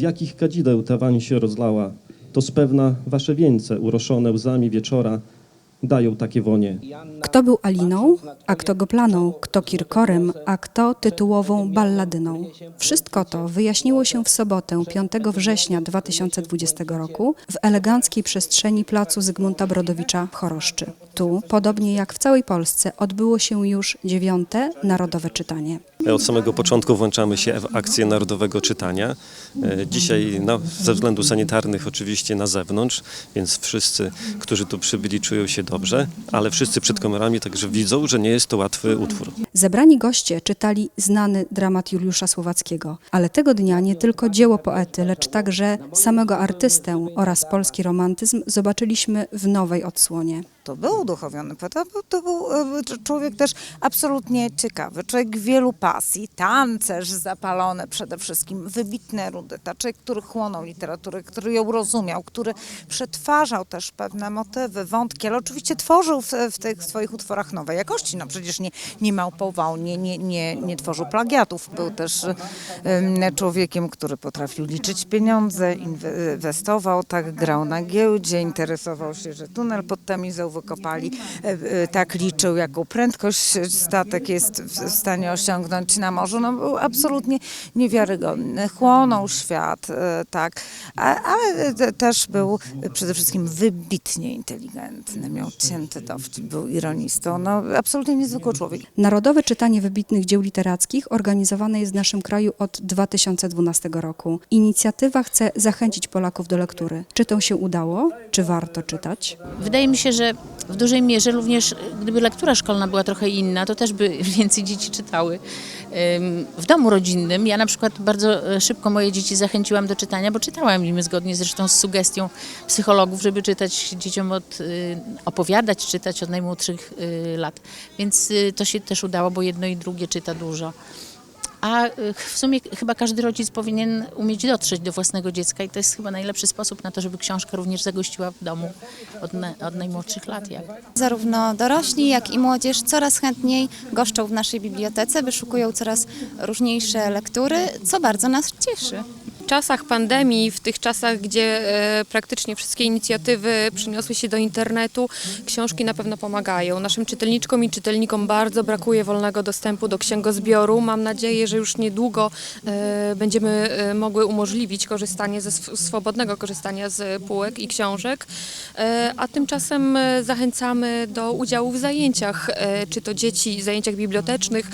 jakich kadzideł ta wań się rozlała, to spewna wasze wieńce uroszone łzami wieczora dają takie wonie. Kto był Aliną, a kto goplaną, kto kirkorem, a kto tytułową balladyną. Wszystko to wyjaśniło się w sobotę 5 września 2020 roku w eleganckiej przestrzeni placu Zygmunta Brodowicza w Choroszczy. Tu, podobnie jak w całej Polsce, odbyło się już dziewiąte Narodowe Czytanie. Od samego początku włączamy się w akcję Narodowego Czytania. E, Dzisiaj no, ze względów sanitarnych oczywiście na zewnątrz, więc wszyscy, którzy tu przybyli czują się dobrze, ale wszyscy przed kamerami także widzą, że nie jest to łatwy utwór. Zebrani goście czytali znany dramat Juliusza Słowackiego, ale tego dnia nie tylko dzieło poety, lecz także samego artystę oraz polski romantyzm zobaczyliśmy w nowej odsłonie. To był uduchowiony poeta, to był e, człowiek też absolutnie ciekawy, człowiek wielu pasji, tancerz zapalony przede wszystkim, wybitny erudyta, człowiek, który chłonął literaturę, który ją rozumiał, który przetwarzał też pewne motywy, wątki, ale oczywiście tworzył w, w tych swoich utworach nowej jakości. No przecież nie, nie małpował, nie, nie, nie, nie tworzył plagiatów. Był też em, człowiekiem, który potrafił liczyć pieniądze, inwestował, tak grał na giełdzie, interesował się, że tunel pod Tamizą wykopali, e, e, tak liczył, jaką prędkość statek jest w stanie osiągnąć na morzu. No, był absolutnie niewiarygodny, chłonął świat, e, tak, ale te- też był przede wszystkim wybitnie inteligentny, miał cięty dowcip, był ironistą, no absolutnie niezwykły człowiek. Narodowe czytanie wybitnych dzieł literackich organizowane jest w naszym kraju od 2012 roku. Inicjatywa chce zachęcić Polaków do lektury. Czy to się udało? Czy warto czytać? Wydaje mi się, że w dużej mierze również gdyby lektura szkolna była trochę inna, to też by więcej dzieci czytały. W domu rodzinnym ja na przykład bardzo e, szybko moje dzieci zachęciłam do czytania, bo czytałam im zgodnie zresztą z sugestią psychologów, żeby czytać dzieciom od, y, opowiadać, czytać od najmłodszych y, lat. Więc y, to się też udało, bo jedno i drugie czyta dużo. A y, w sumie chyba każdy rodzic powinien umieć dotrzeć do własnego dziecka i to jest chyba najlepszy sposób na to, żeby książka również zagościła w domu od, na, od najmłodszych lat. Jak. Zarówno dorośli, jak i młodzież coraz chętniej goszczą w naszej bibliotece, wyszukują coraz różniejsze lektury, co bardzo nas cieszy. Czasach pandemii, w tych czasach, gdzie e, praktycznie wszystkie inicjatywy przeniosły się do internetu, książki na pewno pomagają. Naszym czytelniczkom i czytelnikom bardzo brakuje wolnego dostępu do księgozbioru. Mam nadzieję, że już niedługo e, będziemy e, mogły umożliwić korzystanie ze sw- swobodnego korzystania z półek i książek. A tymczasem zachęcamy do udziału w zajęciach, czy to dzieci, zajęciach bibliotecznych,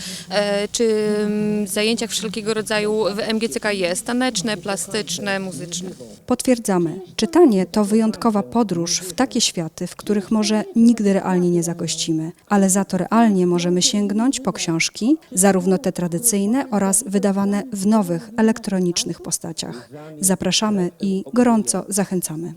czy mm, zajęciach wszelkiego rodzaju w MGCKiS, taneczne, plastyczne, muzyczne. Potwierdzamy, czytanie to wyjątkowa podróż w takie światy, w których może nigdy realnie nie zagościmy, ale za to realnie możemy sięgnąć po książki, zarówno te tradycyjne oraz wydawane w nowych, elektronicznych postaciach. Zapraszamy i gorąco zachęcamy.